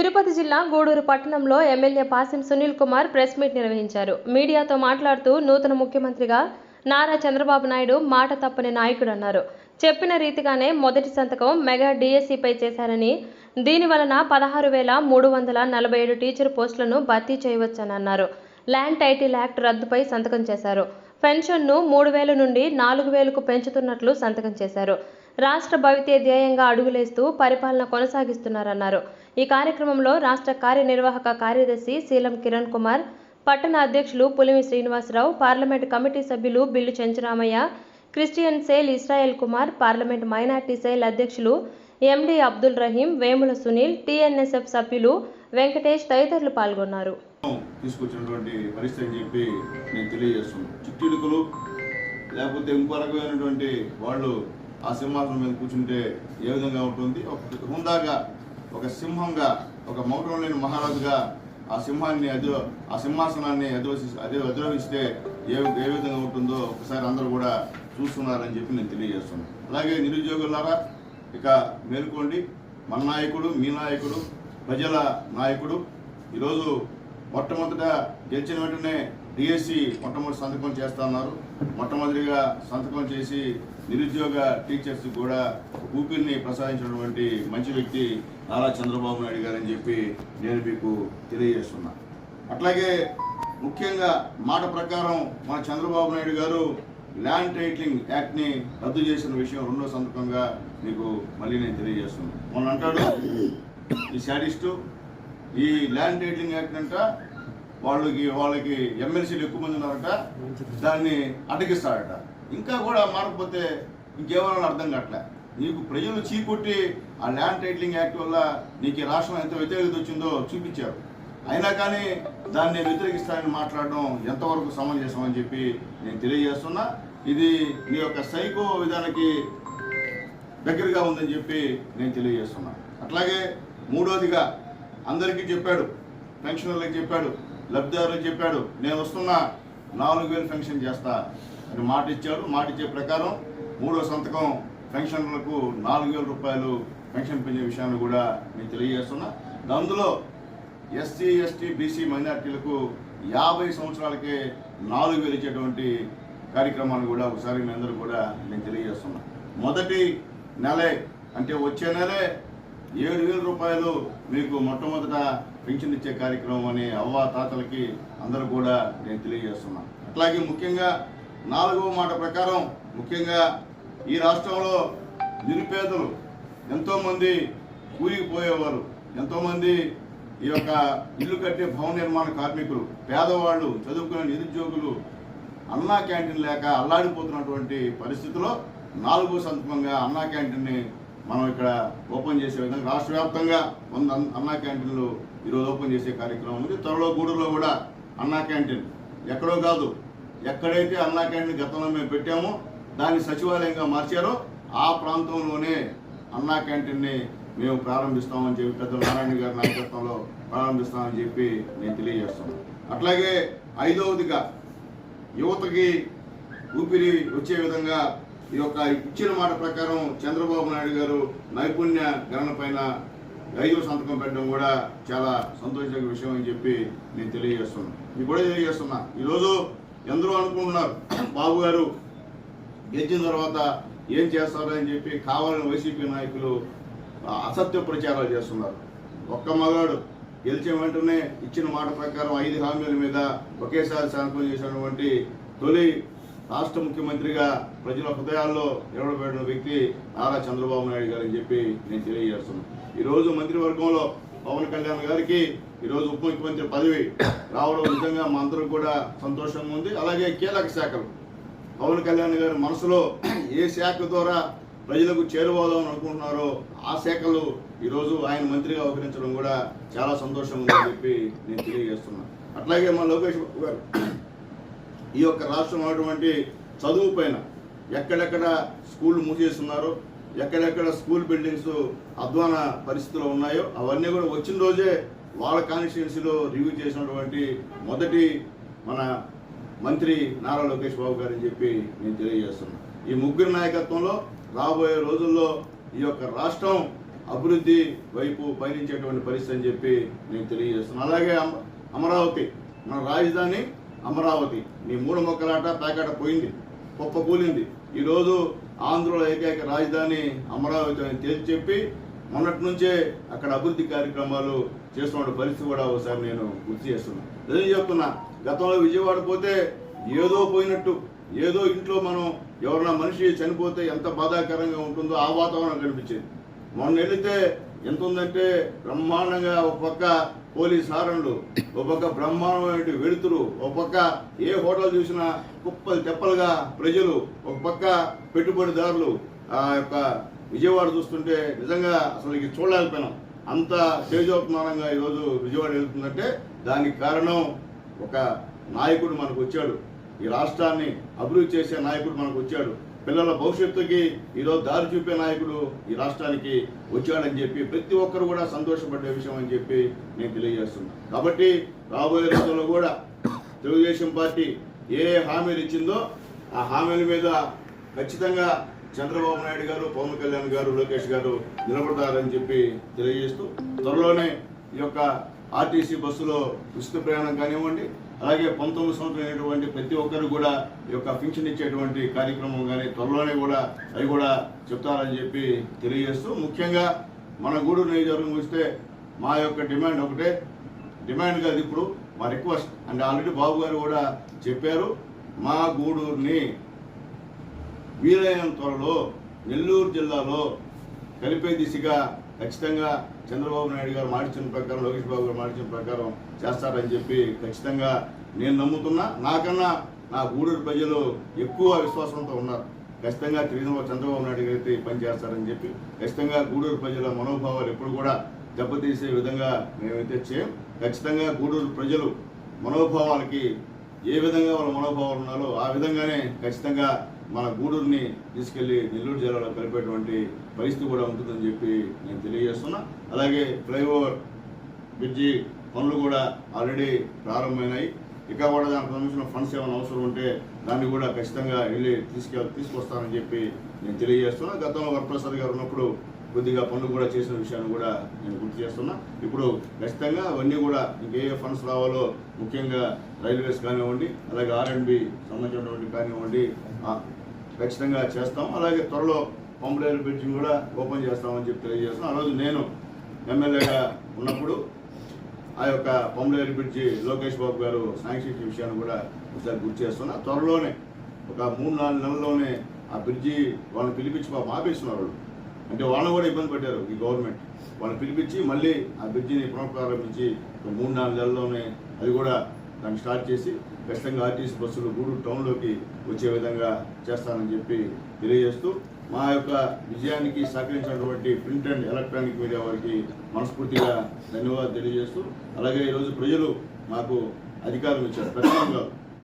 తిరుపతి జిల్లా గూడూరు పట్టణంలో MLA Pasim Sunil Kumar press meet నిర్వహించారు. మీడియాతో మాట్లాడుతూ నూతన ముఖ్యమంత్రిగా నారా చంద్రబాబు నాయుడు మాట తప్పని నాయకుడు అన్నారు చెప్పిన రీతిగానే మొదటి సంతకం మెగా డిఎస్సిపై చేశారని దీని వలన పదహారు వేల మూడు వందల నలభై ఏడు టీచర్ పోస్టులను భర్తీ చేయవచ్చని అన్నారు ల్యాండ్ టైటిల్ యాక్ట్ రద్దుపై సంతకం చేశారు. పెన్షన్ను మూడు వేల నుండి నాలుగు వేలకు పెంచుతున్నట్లు సంతకం చేశారు. రాష్ట్ర భవితే ధ్యేయంగా అడుగులేస్తూ పరిపాలన కొనసాగిస్తున్నారన్నారు. ఈ కార్యక్రమంలో రాష్ట్ర కార్యనిర్వాహక కార్యదర్శి శీలం కిరణ్ కుమార్ పట్టణ అధ్యక్షులు పులిమి శ్రీనివాసరావు పార్లమెంట్ కమిటీ సభ్యులు Billu Chencharamaiah Christian cell Israel Kumar parliament minority cell అధ్యక్షులు ఎండి అబ్దుల్ రహీం వేముల సునీల్ టీఎన్ఎస్ఎఫ్ సభ్యులు వెంకటేష్ తదితరులు పాల్గొన్నారు. తీసుకొచ్చినటువంటి పరిస్థితి అని చెప్పి నేను తెలియజేస్తున్నాను. చిట్టిడుకులు లేకపోతే ఇంకో రకమైనటువంటి వాళ్ళు ఆ సింహాసనం మీద కూర్చుంటే ఏ విధంగా ఉంటుంది? హుందాగా ఒక సింహంగా ఒక మౌటం లేని మహారాజుగా ఆ సింహాన్ని అదో ఆ సింహాసనాన్ని అధిరోసి అదే అధిరోహిస్తే ఏ ఏ విధంగా ఉంటుందో ఒకసారి అందరూ కూడా చూస్తున్నారని చెప్పి నేను తెలియజేస్తున్నాను. అలాగే నిరుద్యోగులారా ఇక మేల్కోండి. మన నాయకుడు మీ నాయకుడు ప్రజల నాయకుడు. ఈరోజు మొట్టమొదట గెలిచిన వెంటనే డిఎస్సి మొట్టమొదటి సంతకం చేస్తా ఉన్నారు మొట్టమొదటిగా సంతకం చేసి నిరుద్యోగ టీచర్స్ కూడా ఊపిరిని ప్రసాదించినటువంటి మంచి వ్యక్తి నారా చంద్రబాబు నాయుడు గారు అని చెప్పి నేను మీకు తెలియజేస్తున్నా. అట్లాగే ముఖ్యంగా మాట ప్రకారం మన చంద్రబాబు నాయుడు గారు ల్యాండ్ టైటిలింగ్ యాక్ట్ని రద్దు చేసిన విషయం రెండో సందర్భంగా మీకు మళ్ళీ నేను తెలియజేస్తున్నాను మొన్న అంటాడు ఈ శాడిస్టు ఈ ల్యాండ్ టైటిలింగ్ యాక్ట్ అంట వాళ్ళకి వాళ్ళకి ఎమ్మెల్సీలు ఎక్కువ మంది ఉన్నారట దాన్ని అటకిస్తాడట ఇంకా కూడా మారకపోతే ఇంకేమన్నా అర్థం కావట్లే నీకు ప్రజలు చీకొట్టి ఆ ల్యాండ్ టైటిలింగ్ యాక్ట్ వల్ల నీకు రాష్ట్రం ఎంత వ్యతిరేకత వచ్చిందో చూపించారు. అయినా కానీ దాన్ని వ్యతిరేకిస్తానని మాట్లాడడం ఎంతవరకు సమంజసం అని చెప్పి నేను తెలియజేస్తున్నా. ఇది నీ యొక్క సైకో విధానానికి దగ్గరగా ఉందని చెప్పి నేను తెలియజేస్తున్నా. అట్లాగే మూడోదిగా అందరికీ చెప్పాడు పెన్షనర్లకు చెప్పాడు లబ్ధిదారులకు చెప్పాడు నేను వస్తున్నా నాలుగు వేలు పెన్షన్ చేస్తా అని మాట ఇచ్చాడు మాట ఇచ్చే ప్రకారం మూడో సంతకం పెన్షనర్లకు నాలుగు వేల రూపాయలు పెన్షన్ పెంచే విషయాన్ని కూడా నేను తెలియజేస్తున్నా. అందులో ఎస్సీ ఎస్టీ బీసీ మైనార్టీలకు యాభై సంవత్సరాలకే నాలుగు వేలు ఇచ్చేటువంటి కార్యక్రమాన్ని కూడా ఒకసారి మీ అందరూ కూడా నేను తెలియజేస్తున్నా. మొదటి నెలే అంటే వచ్చే నెలే ఏడు వేల రూపాయలు మీకు మొట్టమొదట పెన్షన్ ఇచ్చే కార్యక్రమం అని అవ్వ తాతలకి అందరూ కూడా నేను తెలియజేస్తున్నాను అట్లాగే ముఖ్యంగా నాలుగవ మాట ప్రకారం ముఖ్యంగా ఈ రాష్ట్రంలో నిరుపేదలు ఎంతోమంది కూలికి పోయేవారు ఎంతోమంది ఈ యొక్క ఇల్లు కట్టే భవన నిర్మాణ కార్మికులు పేదవాళ్ళు చదువుకునే నిరుద్యోగులు అన్నా క్యాంటీన్ లేక అల్లాడిపోతున్నటువంటి పరిస్థితిలో నాలుగో సందర్భంగా అన్నా క్యాంటీన్ని మనం ఇక్కడ ఓపెన్ చేసే విధంగా రాష్ట్ర వ్యాప్తంగా వంద అన్నా క్యాంటీన్లు ఈరోజు ఓపెన్ చేసే కార్యక్రమం ఉంది. త్వరలో గూడూరులో కూడా అన్నా క్యాంటీన్ ఎక్కడో కాదు ఎక్కడైతే అన్నా క్యాంటీన్ గతంలో మేము పెట్టామో దాన్ని సచివాలయంగా మార్చారో ఆ ప్రాంతంలోనే అన్నా క్యాంటీన్ని మేము ప్రారంభిస్తామని చెప్పి పెద్ద నారాయణ గారి నాయకత్వంలో ప్రారంభిస్తామని చెప్పి నేను తెలియజేస్తున్నాను. అట్లాగే ఐదవదిగా యువతకి ఊపిరి వచ్చే విధంగా ఈ యొక్క ఇచ్చిన మాట ప్రకారం చంద్రబాబు నాయుడు గారు నైపుణ్య గణన పైన ఐదో సంతకం పెట్టడం కూడా చాలా సంతోషక విషయం అని చెప్పి నేను తెలియజేస్తున్నాను. మీకు కూడా తెలియజేస్తున్నా. ఈరోజు ఎందరో అనుకుంటున్నారు బాబు గారు గెలిచిన తర్వాత ఏం చేస్తారు అని చెప్పి కావాలని వైసీపీ నాయకులు అసత్య ప్రచారాలు చేస్తున్నారు. ఒక్క మగాడు గెలిచిన వెంటనే ఇచ్చిన మాట ప్రకారం ఐదు హామీల మీద ఒకేసారి సంతకం చేసినటువంటి తొలి రాష్ట్ర ముఖ్యమంత్రిగా ప్రజల హృదయాల్లో నిలబడిన వ్యక్తి నారా చంద్రబాబు నాయుడు గారు అని చెప్పి నేను తెలియజేస్తున్నాను. ఈరోజు మంత్రివర్గంలో పవన్ కళ్యాణ్ గారికి ఈరోజు ఉప ముఖ్యమంత్రి పదవి రావడం నిజంగా మా అందరం కూడా సంతోషంగా ఉంది. అలాగే కీలక శాఖలు. పవన్ కళ్యాణ్ గారి మనసులో ఏ శాఖ ద్వారా ప్రజలకు చేరువదామని అనుకుంటున్నారో ఆ శాఖలు ఈరోజు ఆయన మంత్రిగా అవకరించడం కూడా చాలా సంతోషంగా ఉందని చెప్పి నేను తెలియజేస్తున్నాను అట్లాగే మా లోకేష్ బాబు గారు ఈ యొక్క రాష్ట్రం ఉన్నటువంటి చదువు పైన ఎక్కడెక్కడ స్కూళ్ళు మూసేస్తున్నారో? ఎక్కడెక్కడ స్కూల్ బిల్డింగ్స్ అధ్వాన పరిస్థితిలో ఉన్నాయో అవన్నీ కూడా వచ్చిన రోజే వాళ్ళ కాన్స్టిట్యున్సీలో రివ్యూ చేసినటువంటి మొదటి మన మంత్రి నారా లోకేష్ బాబు గారు అని చెప్పి నేను తెలియజేస్తున్నాను ఈ ముగ్గురు నాయకత్వంలో రాబోయే రోజుల్లో ఈ యొక్క రాష్ట్రం అభివృద్ధి వైపు పయనించేటువంటి పరిస్థితి అని చెప్పి నేను తెలియజేస్తున్నాను అలాగే అమ- అమరావతి మన రాజధాని అమరావతి. నీ మూడు మొక్కలాట ప్యాకెట పోయింది గొప్ప కూలింది. ఈరోజు ఆంధ్రలో ఏకైక రాజధాని అమరావతి అని తేల్చి చెప్పి మొన్నటి నుంచే అక్కడ అభివృద్ధి కార్యక్రమాలు చేస్తున్న పరిస్థితి కూడా ఒకసారి నేను గుర్తు చేస్తున్నా. అదే చెప్తున్నా గతంలో విజయవాడ పోతే ఏదో పోయినట్టు ఏదో ఇంట్లో మనం ఎవరన్నా మనిషి చనిపోతే ఎంత బాధాకరంగా ఉంటుందో ఆ వాతావరణం కనిపించేది. మొన్న వెళితే ఎంత ఉందంటే బ్రహ్మాండంగా ఒక పక్క పోలీస్ హారన్లు ఒక పక్క బ్రహ్మాండమైన వెలుతురు ఒక పక్క ఏ హోటల్ చూసినా కుప్పలు తెప్పలుగా ప్రజలు ఒక పక్క పెట్టుబడిదారులు ఆ యొక్క విజయవాడ చూస్తుంటే నిజంగా అసలు ఇది చూడలేకపోయినాం. అంత తేజోత్మానంగా ఈరోజు విజయవాడ వెళ్తుందంటే దానికి కారణం ఒక నాయకుడు మనకు వచ్చాడు. ఈ రాష్ట్రాన్ని అభివృద్ధి చేసే నాయకుడు మనకు వచ్చాడు. పిల్లల భవిష్యత్తుకి ఈరోజు దారి చూపే నాయకుడు ఈ రాష్ట్రానికి వచ్చాడని చెప్పి ప్రతి ఒక్కరు కూడా సంతోషపడే విషయం అని చెప్పి నేను తెలియజేస్తున్నాను కాబట్టి రాబోయే రోజుల్లో కూడా తెలుగుదేశం పార్టీ ఏ హామీలు ఇచ్చిందో ఆ హామీల మీద ఖచ్చితంగా చంద్రబాబు నాయుడు గారు పవన్ కళ్యాణ్ గారు లోకేష్ గారు నిలబడతారని చెప్పి తెలియజేస్తూ త్వరలోనే ఈ యొక్క ఆర్టీసీ బస్సులో ఉచిత ప్రయాణం కానివ్వండి అలాగే పంతొమ్మిది సంవత్సరం ప్రతి ఒక్కరు కూడా ఈ యొక్క పింఛన్ ఇచ్చేటువంటి కార్యక్రమం కానీ త్వరలోనే కూడా అవి కూడా చెప్తారని చెప్పి తెలియజేస్తూ ముఖ్యంగా మన గూడూరు నియోజకవర్గం వస్తే మా యొక్క డిమాండ్ ఒకటే. డిమాండ్ కాదు ఇప్పుడు మా రిక్వెస్ట్. అంటే ఆల్రెడీ బాబు గారు కూడా చెప్పారు మా గూడూరుని వీలైన త్వరలో నెల్లూరు జిల్లాలో కలిపే దిశగా ఖచ్చితంగా చంద్రబాబు నాయుడు గారు మార్చిన ప్రకారం లోకేష్ బాబు గారు మాటిచ్చిన ప్రకారం చేస్తారని చెప్పి ఖచ్చితంగా నేను నమ్ముతున్నా. నాకన్నా నా గూడూరు ప్రజలు ఎక్కువ విశ్వాసంతో ఉన్నారు. ఖచ్చితంగా తిరిగిన చంద్రబాబు నాయుడు గారు అయితే పని చేస్తారని చెప్పి ఖచ్చితంగా గూడూరు ప్రజల మనోభావాలు ఎప్పుడు కూడా దెబ్బతీసే విధంగా మేమైతే చేయం. ఖచ్చితంగా గూడూరు ప్రజలు మనోభావాలకి ఏ విధంగా వాళ్ళ మనోభావాలు ఉన్నారో ఆ విధంగానే ఖచ్చితంగా మన గూడూరుని తీసుకెళ్ళి నెల్లూరు జిల్లాలో కలిపేటువంటి పరిస్థితి కూడా ఉంటుందని చెప్పి నేను తెలియజేస్తున్నా. అలాగే ఫ్లైఓవర్ బ్రిడ్జి పనులు కూడా ఆల్రెడీ ప్రారంభమైనాయి. ఇక కూడా దానికి సంబంధించిన ఫండ్స్ ఏమైనా అవసరం ఉంటే దాన్ని కూడా ఖచ్చితంగా వెళ్ళి తీసుకె తీసుకొస్తానని చెప్పి నేను తెలియజేస్తున్నా. గతంలో వరప్రసాద్ గారు ఉన్నప్పుడు కొద్దిగా పనులు కూడా చేసిన విషయాన్ని కూడా నేను గుర్తు చేస్తున్నా. ఇప్పుడు ఖచ్చితంగా అవన్నీ కూడా ఇంకే ఫండ్స్ రావాలో ముఖ్యంగా రైల్వేస్ కానివ్వండి అలాగే ఆర్ అండ్ బి సంబంధించినటువంటి కానివ్వండి ఖచ్చితంగా చేస్తాం. అలాగే త్వరలో పంపులేరు బ్రిడ్జ్ కూడా ఓపెన్ చేస్తామని చెప్పి తెలియజేస్తాం ఆ రోజు నేను ఎమ్మెల్యేగా ఉన్నప్పుడు ఆ యొక్క పంపులేరు బ్రిడ్జి లోకేష్ బాబు గారు శాంక్షన్ విషయాన్ని కూడా ఒకసారి గుర్తు చేస్తున్నా. త్వరలోనే ఒక మూడు నాలుగు నెలల్లోనే ఆ బ్రిడ్జి వాళ్ళని పిలిపించి పాపం ఆపేస్తున్నారు వాళ్ళు. అంటే వాళ్ళని కూడా ఇబ్బంది పెట్టారు ఈ గవర్నమెంట్. వాళ్ళని పిలిపించి మళ్ళీ ఆ బ్రిడ్జిని పునఃప్రారంభించి ఒక మూడు నాలుగు నెలల్లోనే అది కూడా దాన్ని స్టార్ట్ చేసి ఖచ్చితంగా ఆర్టీసీ బస్సులు గూడూరు టౌన్లోకి వచ్చే విధంగా చేస్తానని చెప్పి తెలియజేస్తూ మా యొక్క విజయానికి సహకరించినటువంటి ప్రింట్ అండ్ ఎలక్ట్రానిక్ మీడియా వారికి మనస్ఫూర్తిగా ధన్యవాదాలు తెలియజేస్తూ అలాగే ఈరోజు ప్రజలు మాకు అధికారం ఇచ్చారు. ప్రధానం